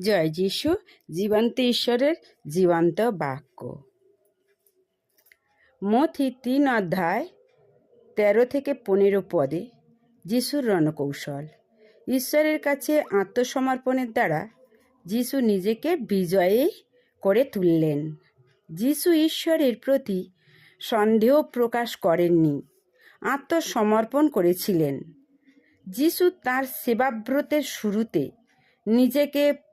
জয় যিশু, জীবন্ত ঈশ্বরের জীবন্ত বাক্য। মথি তিন অধ্যায় তেরো থেকে পনেরো পদে যিশুর রণকৌশল। ঈশ্বরের কাছে আত্মসমর্পণের দ্বারা যিশু নিজেকে বিজয়ী করে তুললেন। যিশু ঈশ্বরের প্রতি সন্দেহ প্রকাশ করেননি, আত্মসমর্পণ করেছিলেন। যিশু তার সেবাব্রতের শুরুতে নিজেকে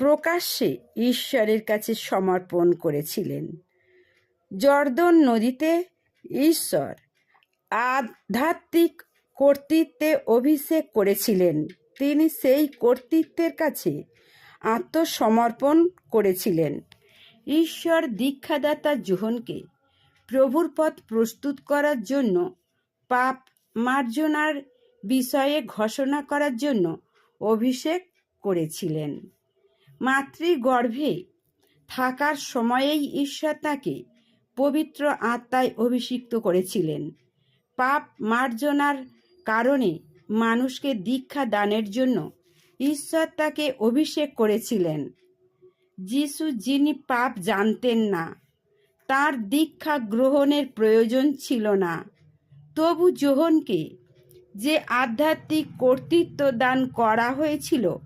প্রকাশ্যে ঈশ্বরের কাছে সমর্পণ করেছিলেন। জর্দন নদীতে ঈশ্বর আধ্যাত্মিক কর্তৃত্বে অভিষেক করেছিলেন। তিনি সেই কর্তৃত্বের কাছে আত্মসমর্পণ করেছিলেন। ঈশ্বর দীক্ষাদাতা জোহনকে প্রভুর পথ প্রস্তুত করার জন্য, পাপ মার্জনার বিষয়ে ঘোষণা করার জন্য অভিষেক করেছিলেন। মাতৃগর্ভে থাকার সময়েই ঈশ্বর তাকে পবিত্র আত্মায় অভিষিক্ত করেছিলেন। পাপ মার্জনার কারণে মানুষকে দীক্ষা দানের জন্য ঈশ্বর তাকে অভিষেক করেছিলেন। যিশু, যিনি পাপ জানতেন না, তার দীক্ষা গ্রহণের প্রয়োজন ছিল না। তবু যোহনকে যে আধ্যাত্মিক কর্তৃত্ব দান করা হয়েছিল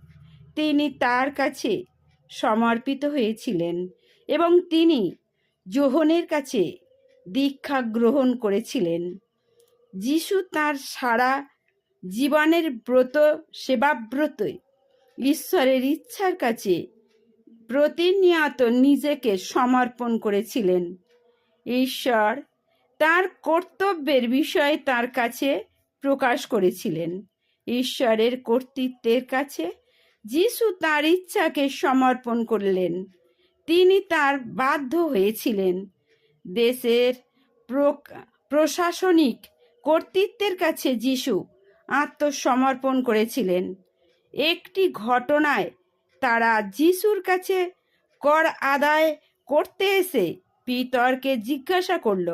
তিনি তার কাছে সমর্পিত হয়েছিলেন এবং তিনি যোহনের কাছে দীক্ষা গ্রহণ করেছিলেন। যিশু তার সারা জীবনের ব্রত, সেবাব্রত ঈশ্বরের ইচ্ছার কাছে প্রতিনিয়ত নিজেকে সমর্পণ করেছিলেন। ঈশ্বর তার কর্তব্যের বিষয়ে তার কাছে প্রকাশ করেছিলেন। ঈশ্বরের কর্তৃত্বের কাছে যিশু তার ইচ্ছাকে সমর্পণ করলেন। তিনি তার বাধ্য হয়েছিলেন। দেশের প্রশাসনিক কর্তৃত্বের কাছে যিশু আত্মসমর্পণ করেছিলেন। একটি ঘটনায় তারা যিশুর কাছে কর আদায় করতে এসে পিতরকে জিজ্ঞাসা করল,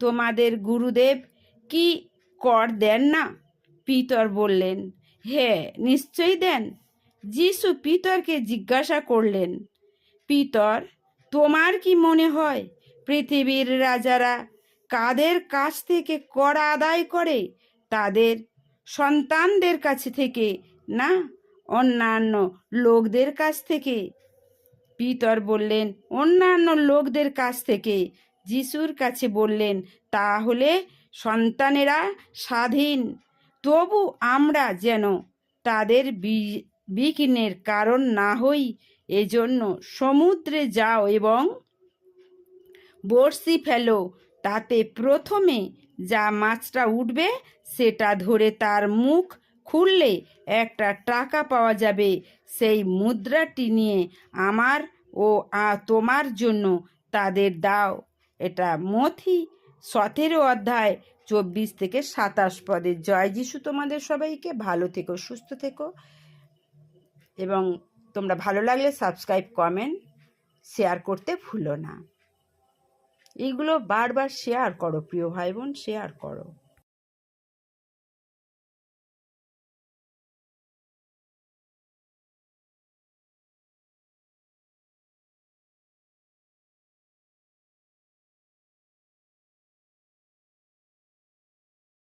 তোমাদের গুরুদেব কি কর দেন না? পিতর বললেন হ্যাঁ নিশ্চয়ই দেন। যিশু পিতরকে জিজ্ঞাসা করলেন, পিতর, তোমার কি মনে হয় পৃথিবীর রাজারা কাদের কাছ থেকে কর আদায় করে তাদের সন্তানদের কাছে থেকে না অন্যান্য লোকদের কাছ থেকে? পিতর বললেন, অন্যান্য লোকদের কাছ থেকে। যিশুর কাছে বললেন, তাহলে সন্তানেরা স্বাধীন, তবু আমরা যেন তাদের বিঘ্নের কারণ না হই এজন্য সমুদ্রে যাও এবং বড়শি ফেলো, তাতে প্রথমে যা মাছটা উঠবে সেটা ধরে তার মুখ খুললে একটা টাকা পাওয়া যাবে। সেই মুদ্রাটি নিয়ে আমার ও তোমার জন্য তাদের দাও। এটা মথি সতেরো অধ্যায় চব্বিশ থেকে সাতাশ পদে। জয় যিশু তোমাদের সবাইকে। ভালো থেকো, সুস্থ থেকো। এবং তোমরা ভালো লাগলে সাবস্ক্রাইব কমেন্ট শেয়ার করতে ভুলো না। এইগুলো বারবার শেয়ার করো, প্রিয় ভাই বোন শেয়ার করো।